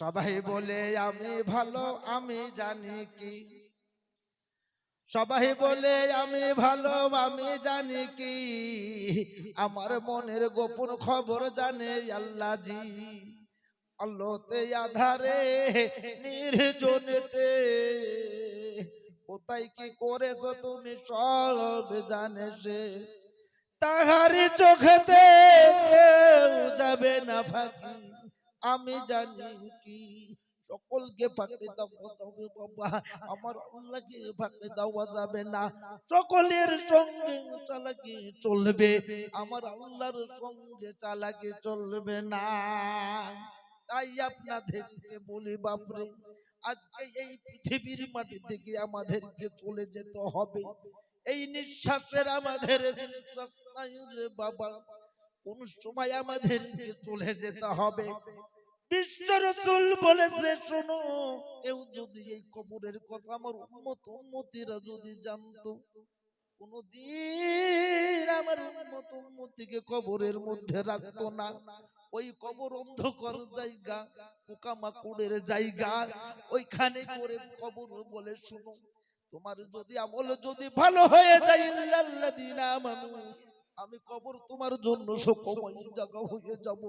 সবাই বলে, আমি ভালো, আমি জানি কি? সবাই বলে, আমি ভালো, আমি জানি কি? আমার মনের গোপন খবর জানে আল্লাহ জি আল্লোতে আধারে, নির্জনেতে। কোথায় কি করেছ তুমি সব জানে সে। তাহারি চোখেতে যাবে না ফাঁকি। আমি জানি কি সকলকে ফাঁকি দেওয়া যাবে বাবা। আমার আল্লাহকে ফাঁকি দেওয়া যাবে না। সকলের সঙ্গে চালাকি চলবে। আমার আল্লাহর সঙ্গে চালাকি চলবে না। তাই আপনাদেরকে বলি বাপরে আজকে এই পৃথিবীর মাটি থেকে আমাদেরকে চলে যেতে হবে। এই নিঃশ্বাসের আমাদের বাবা। কোন সময় আমাদেরকে চলে যেতে হবে? বিশ্ব রসুল বলেছে শোনো কেউ যদি এই কবরের কথা আমার উন্মত উন্মতিরা যদি জানতো কোনদিন আমার উন্মত উন্মতিকে কবরের মধ্যে রাখতো না। ওই কবর অন্ধকার জায়গা পোকামাকুড়ের জায়গা ওইখানে করে কবর বলে শুনো তোমার যদি আমল যদি ভালো হয়ে যায় ইল্লাল্লাযীনা আমানু আমি কবর তোমার জন্য সুখময় জায়গা হয়ে যাব।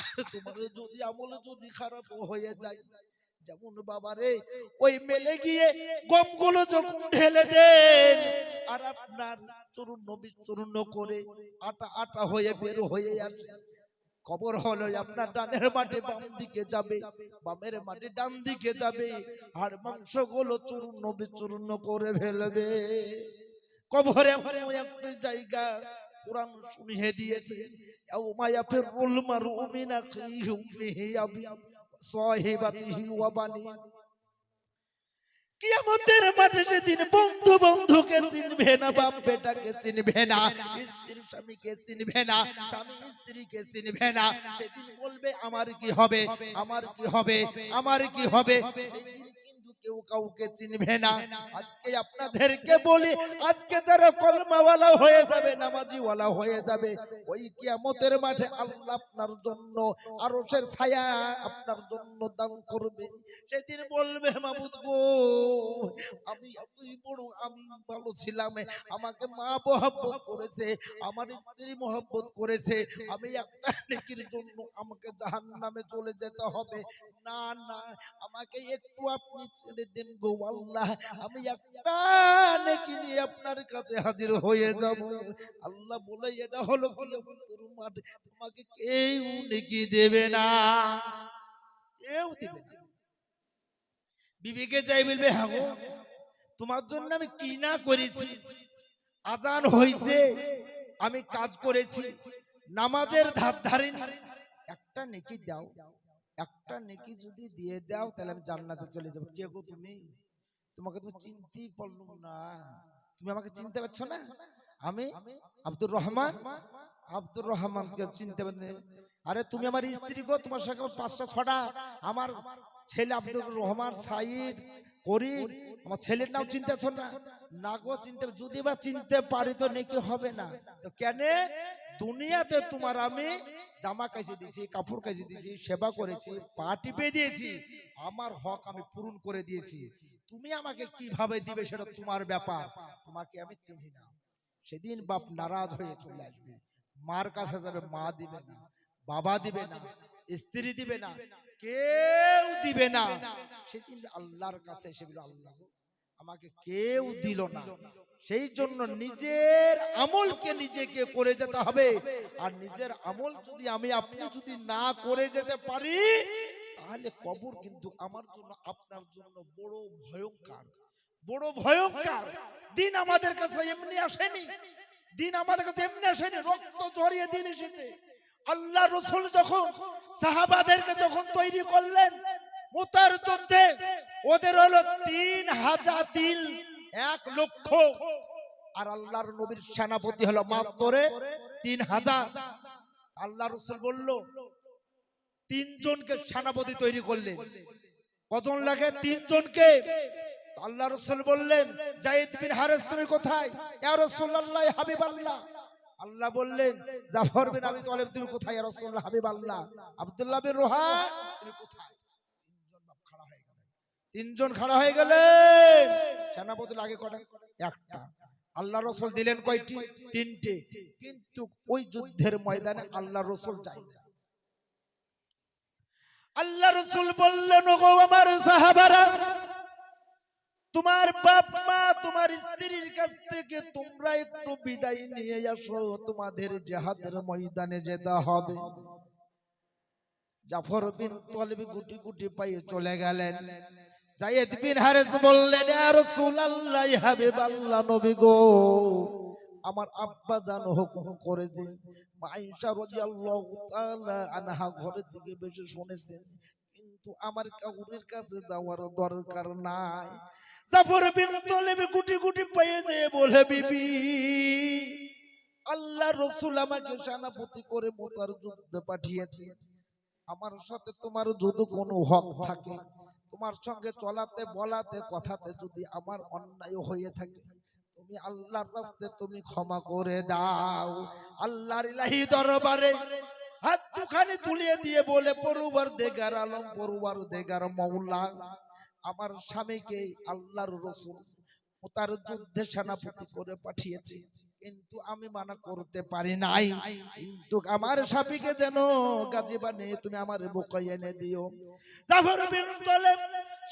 আর তোমার যদি আমল যদি খারাপ হয়ে যায় যেমন বাবারে ওই মেলে গিয়ে গমগুলো যখন ঢেলে দেন আর আপনার চূর্ণ বিচূর্ণ করে আটা আটা হয়ে বের হয়ে আসে। কবর হলো আপনার ডানের মাঠে বাম দিকে যাবে বামের মাঠে ডান দিকে যাবে আর মাংসগুলো চূর্ণ বিচূর্ণ করে ফেলবে। কবরে এমন একটি জায়গা কোরআন শুনিয়ে দিয়েছে ইয়াউমা ইয়াফিরুল মারউ মিন আখিহি উম্মিহি আবি সাহিবাতিহি ওয়া বানি কিয়ামতের মাঠে সেদিন বন্ধু বন্ধুকে চিনবে না, বাপ বেটাকে চিনবে না। আজকে আপনাদেরকে বলি, আজকে যারা কলমাওয়ালা হয়ে যাবে, নামাজিওয়ালা হয়ে যাবে, ওই কিয়ামতের মাঠে আল্লাহ আপনার জন্য আরশের ছায়া আপনার জন্য দান করবে। সেদিন বলবে, মাবুদ গো আমি এতই বড়, আমি ভালো ছিলাম, আমাকে মা মহব্বত করেছে, আমার স্ত্রী মহব্বত করেছে, আমি একটা নেকির জন্য আমাকে জাহান্নামে চলে যেতে হবে। না না, আমাকে একটু আপনি ছেড়ে দেন গো আল্লাহ, আমি একটা নেকি নিয়ে আপনার কাছে হাজির হয়ে যাব। আল্লাহ বলে, এটা হলো তোমাকে কেউ নেকি দেবে না। কেউ দেবে না। বিবেকে যাই বলবে হ্যাঁ গো, তোমার জন্য আমি কি না করেছি? আজান হয়েছে আমি কাজ করেছি, নামাজের ধার ধারে একটা নেকি দাও, একটা নেকি যদি দিয়ে দাও, তাহলে আমি জান্নাতে চলে যাব। কে গো তুমি? তোমাকে তুমি চিনতেই পারলাম না। তুমি আমাকে চিনতে পারছ না? আমি আব্দুর রহমান, আব্দুর রহমানকে চিনতে পারি আরে, তুমি আমার স্ত্রী গো, তোমার সঙ্গে পাঁচটা, ছটা। আমার ছেলে আব্দুর রহমান, সাইদ, করিম, আমার ছেলের নাম চিনতেছ না? না গো, চিনতে যদি বা চিনতে পারি তো নাকি হবে না। তো কেন? দুনিয়াতে তোমার আমি জামা কাছে দিয়েছি, কাপড় কাছে দিয়েছি, সেবা করেছি, পা টিপে দিয়েছি, আমার হক আমি পূরণ করে দিয়েছি। তুমি আমাকে কীভাবে দিবে সেটা তোমার ব্যাপার। তোমাকে আমি চিনি না। সেদিন বাপ নারাজ হয়ে চলে আসবে। মার কাছে যাবে মা দিবে না বাবা দিবে না স্ত্রী দিবে না কেউ দিবে না। সেদিন আল্লাহর কাছে এসে বলল, আল্লাহ আমাকে কেউ দিল না। সেই জন্য নিজের আমলকে নিজেকে করে যেতে হবে। আর নিজের আমল যদি আমি আপনি যদি না করে যেতে পারি তাহলে কবর কিন্তু আমার জন্য আপনার জন্য বড় ভয়ঙ্কর। বড় ভয়ঙ্কর। দিন আমাদের কাছে এমনি আসেনি। দিন আমাদের কাছে এমনি আসেনি। রক্ত জড়িয়ে দিন এসেছে। আল্লাহ রসুল যখন সাহাবাদেরকে যখন তৈরি করলেন, মুতার যুদ্ধে, ওদের হলো তিন হাজার তিন, এক লক্ষ। আর আল্লাহর নবীর সেনাপতি হলো মাত্তরে তিন হাজার। আল্লাহ রসুল বলল, তিনজনকে সেনাপতি তৈরি করলেন। কজন লাগে? তিনজনকে। আল্লাহ রসুল বললেন জাইদ বিন হারেস, তুমি কোথায়? ইয়া রাসূলুল্লাহ হাবিব আল্লাহ আল্লাহ বললেন, জাফর বিন আবি তালেব, তুমি কোথায়? ইয়া রাসূলুল্লাহ হাবিব আল্লাহ আব্দুল্লাহ বিন রোহা তুমি কোথায়? তিনজন খাড়া হয়ে গেলেন। সেনাপতি লাগে কটা? একটা। আল্লাহ রসুল দিলেন কয়টি? তিনটে। কিন্তু ওই যুদ্ধের ময়দানে আল্লাহ রসুল না। আল্লাহ রসুল বললেন গো আমার সাহাবারা তোমার বাপ মা, তোমার স্ত্রীর কাছ থেকে তোমরা একটু বিদায় নিয়ে আসো, তোমাদের জেহাদের ময়দানে যেতে হবে। জাফর বিন তলবি গুটি গুটি পায়ে চলে গেলেন। জায়েদ বিন হারেস বললেন, ইয়া রাসূলুল্লাহ ইয়া হাবিবাল্লাহ, নবী গো, আমার আব্বা জান হুকুম করেছে মাইশা রাদিয়াল্লাহু তাআলা আনহা ঘরের দিকে বসে শুনেছেন কিন্তু আমার কাউরের কাছে যাওয়ার দরকার নাই। জাফর বিন তলেবে গুটি গুটি পায়ে যেয়ে বলে বিবি আল্লাহ রসুল আমাকে সেনাপতি করে মোতার যুদ্ধে পাঠিয়েছে। আমার সাথে তোমার যদি কোনো হক থাকে তোমার সঙ্গে চলাতে বলাতে কথাতে যদি আমার অন্যায় হয়ে থাকে তুমি আল্লাহর রাস্তে তুমি ক্ষমা করে দাও। আল্লাহর ইলাহি দরবারে হাত দুখানি তুলিয়ে দিয়ে বলে, পরুবার দেগার আলম, পরুবার দেগার মৌলা আমার স্বামীকে আল্লাহর রসুল তার যুদ্ধে সেনাপতি করে পাঠিয়েছে। কিন্তু আমি মানা করতে পারি নাই। কিন্তু আমার সাপিকে যেন গাজী বানিয়ে তুমি আমার বুকাই এনে দিও। জাফর বিন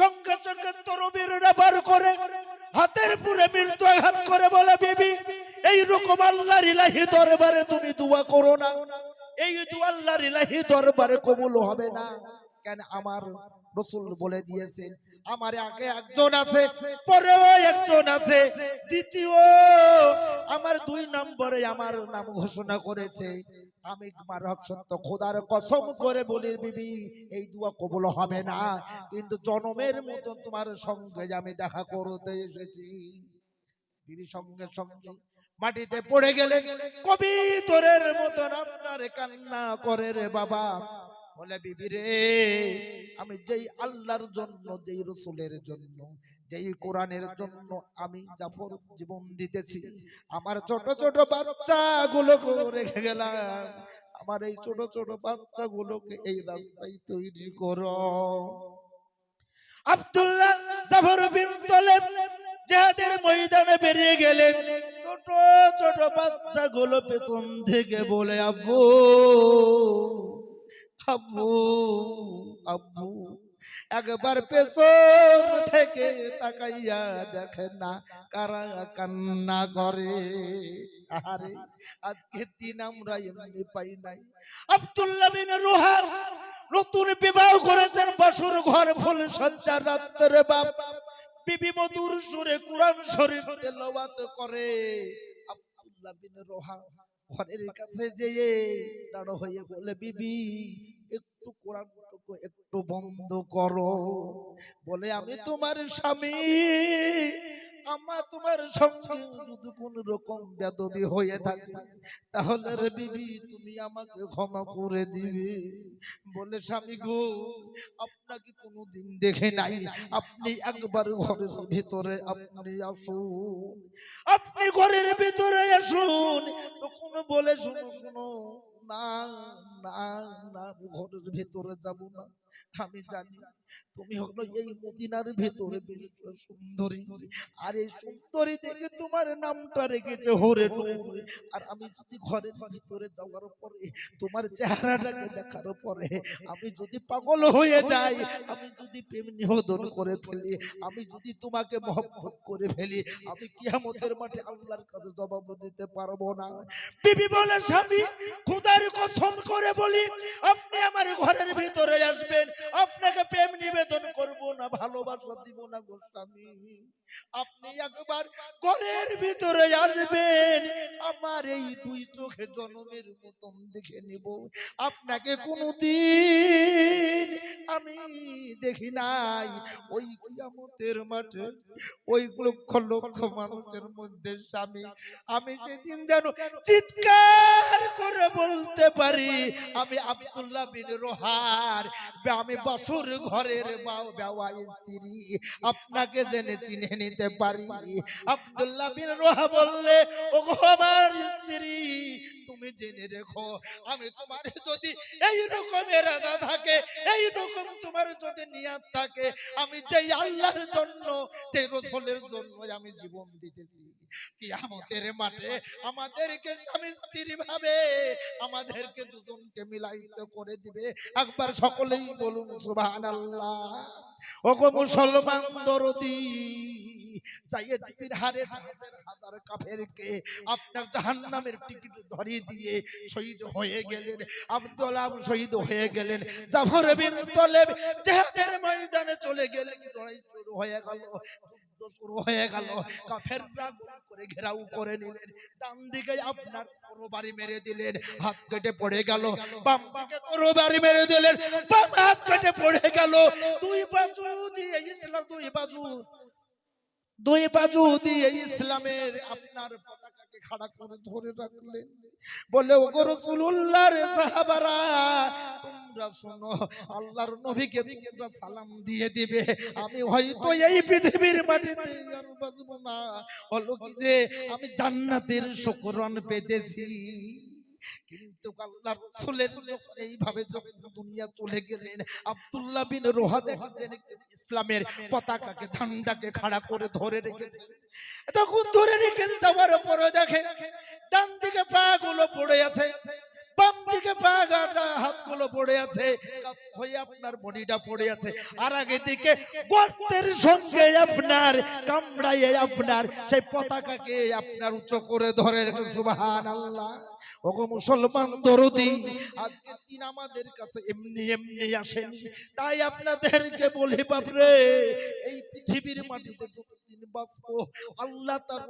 সঙ্গে সঙ্গে তরবীররা বার করে হাতের পুরে মৃত্যু আঘাত করে বলে, বিবি, এই রকম আল্লাহর ইলাহি দরবারে তুমি দোয়া করো না। এই দোয়া আল্লাহর ইলাহি দরবারে কবুল হবে না। কেন আমার রসুল বলে দিয়েছেন আমার আগে একজন আছে, পরেও একজন আছে, দ্বিতীয় আমার দুই নম্বরে আমার নাম ঘোষণা করেছে। আমি তোমার সত্য খোদার কসম করে বলি, বিবি, এই দুয়া কবুল হবে না। কিন্তু জনমের মতন তোমার সঙ্গে আমি দেখা করতে এসেছি। বিবি, সঙ্গে সঙ্গে মাটিতে পড়ে গেলে কবি তোরের মতন আপনার কান্না করে রে বাবা। বলে, বিবি রে, আমি যেই আল্লাহর জন্য, যেই রসুলের জন্য, যেই কোরআনের জন্য আমি জাফর জীবন দিতেছি, আমার ছোট ছোট বাচ্চা গুলোকে রেখে গেলাম। আমার এই ছোট ছোট বাচ্চা গুলোকে এই রাস্তায় তৈরি করো। আব্দুল্লাহ জাফর বিন তলেব যাদের ময়দানে বেরিয়ে গেলেন, ছোট ছোট বাচ্চা গুলো পেছন থেকে বলে, আব্বু আব্বু আব্বু, একবার পেছন থেকে তাকাইয়া দেখে না কারা কান্না করে। আরে আজকে দিন আমরা এমনি পাই নাই। আব্দুল্লাহ বিন রুহা নতুন বিবাহ করেছেন, বাসুর ঘর ফুল সজ্জা রাত্রে বাপ। বিবি মধুর সুরে কোরআন শরীফ তেলাওয়াত করে। আব্দুল্লাহ বিন রোহা ঘরের কাছে যেয়ে দাঁড়ো হয়ে বলে, বিবি একটু কোরআনটুকু একটু বন্ধ করো। বলে, আমি তোমার স্বামী। আমার তোমার যদি কোন রকম বেদবি হয়ে থাকে, তাহলে রে বিবি, তুমি আমাকে ক্ষমা করে দিবে। বলে, স্বামী গো, আপনাকে কোনোদিন দেখে নাই। আপনি একবার ঘরের ভিতরে আপনি আসুন। আপনি ঘরের ভিতরে আসুন। তখন বলে, শুনো শুনো না না না আমি ঘরের ভেতরে যাব না। আমি জানি তুমি হলো এই মদিনার ভিতরে বিশ্ব সুন্দরী। আর এই সুন্দরী দেখে তোমার নামটা রেখেছে হরে নূর। আর আমি যদি ঘরের ভিতরে যাওয়ার পরে তোমার চেহারাটাকে দেখার পরে আমি যদি পাগল হয়ে যাই আমি যদি প্রেম নিবেদন করে ফেলি আমি যদি তোমাকে মহব্বত করে ফেলি আমি কিয়ামতের মাঠে আল্লাহর কাছে জবাব দিতে পারব না। বিবি বলে স্বামী খুদার কসম করে বলি আপনি আমার ঘরের ভিতরে আসবেন আপনাকে প্রেম নিবেদন করব না, ভালোবাসা দিব না গো স্বামী। আপনি একবার ঘরের ভিতরে আসবেন, আমার এই দুই চোখে জনমের মতন দেখে নিব। আপনাকে কোনদিন আমি দেখি নাই। ওই কিয়ামতের মাঠে, ওই লক্ষ লক্ষ মানুষের মধ্যে স্বামী। আমি সেদিন যেন চিৎকার করে বলতে পারি, আমি আব্দুল্লাহ বিন রোহার আমি বসুর ঘরের স্ত্রী। আপনাকে জেনে চিনে নিতে পারি। আব্দুল্লাহ বিন রোহা বললে ও আমার স্ত্রী, তুমি জেনে রেখো, আমি তোমার যদি এই রকম এরাদা থাকে, এই রকম তোমার যদি নিয়াত থাকে, আমি যেই আল্লাহর জন্য যে রসুলের জন্য আমি জীবন দিতেছি। কিয়ামতের মাঠে আমাদেরকে স্বামী স্ত্রী ভাবে আমাদেরকে দুজনকে মিলাইত করে দিবে। একবার সকলেই বলুন সুবহানাল্লাহ। ওগো মুসলমান দরদি কাফেরকে আপনার জাহান্নামের টিকিট ধরিয়ে দিয়ে শহীদ হয়ে গেলেন। শহীদ হয়ে গেলেন। জাফর ময়দানে চলে গেলেন। লড়াই শুরু হয়ে গেল করে নিলেন। ডান দিকে আপনার মেরে দিলেন। হাত কেটে পড়ে গেল। বাম মেরে দিলেন। হাত কেটে পড়ে গেল। দুই বাজু দিয়ে ইসলাম, দুই বাজু দুই বাজু দিয়ে ইসলামের আপনার পতাকাকে খাড়া করে ধরে রাখলেন। বলে ও রসুল্লাহর সাহাবারা, তোমরা সালাম দিয়ে দিবে। আমি এই পৃথিবীর হলো যে, আমি জান্নাতের শুকরান পেতেছি। কিন্তু আল্লাহ রাসূলের এইভাবে যখন দুনিয়া চলে গেলেন, আব্দুল্লাহ বিন রোহা দেখলেন ইসলামের পতাকাকে, ঝান্ডাকে খাড়া করে ধরে রেখেছে তখন ধরে রেখেছে তোমার পরে দেখে ডান দিকে পা গুলো পড়ে আছে। বাম দিকে পা গাটা, হাতগুলো পড়ে আছে হয়ে আপনার বডিটা পড়ে আছে। আর আগে দিকে গর্তের সঙ্গে আপনার, কামড়াইয়ে আপনার, সেই পতাকাকে আপনার উচ্চ করে ধরে সুবাহান আল্লাহ আমাদের কাছে এমনি এমনি তাই আপনাদেরকে বলি এই পৃথিবীর মাটিতে আল্লাহ তার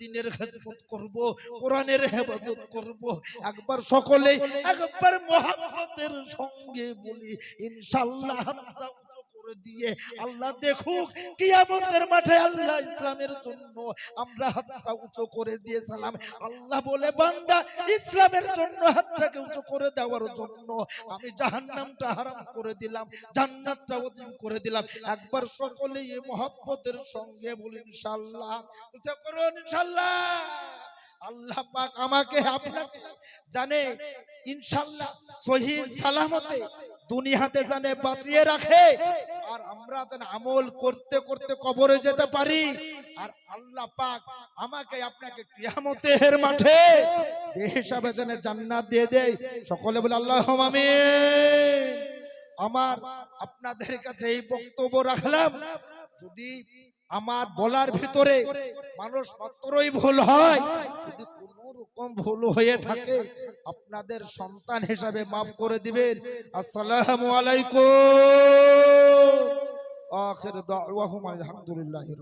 দিনের খেজমত করব, কোরআনের হেফাজত করব। একবার সকলে একবার মহাব্বতের সঙ্গে বলি করে দিয়ে আল্লাহ দেখুক কিয়ামতের মাঠে আল্লাহ ইসলামের জন্য আমরা হাতটা উঁচু করে দিয়েছিলাম আল্লাহ বলে বান্দা ইসলামের জন্য হাতটাকে উঁচু করে দেওয়ার জন্য আমি জাহান্নামটা হারাম করে দিলাম জান্নাতটা করে দিলাম। একবার সকলেই মহব্বতের সঙ্গে বলি ইনশাআল্লাহ। করুন ইনশাআল্লাহ। আল্লাহ পাক আমাকে আপনাকে জানে, ইনশাআল্লাহ সহি সালামতে দুনিয়াতে জানে, বাঁচিয়ে রাখে। আর আমরা যেন আমল করতে করতে কবরে যেতে পারি। আর আল্লাহ পাক আমাকে আপনাকে কিয়ামতের মাঠে হিসাবে যেন জান্নাত দিয়ে দেয়। সকলে বলে আল্লাহ আমিন। আমার আপনাদের কাছে এই বক্তব্য রাখলাম। যদি আমার বলার ভিতরে মানুষ মাত্রই ভুল হয়। যদি কোনো রকম ভুল হয়ে থাকে, আপনাদের সন্তান হিসাবে মাফ করে দিবেন। আসসালামু আলাইকুম। আখির দাওয়াহুম আলহামদুলিল্লাহি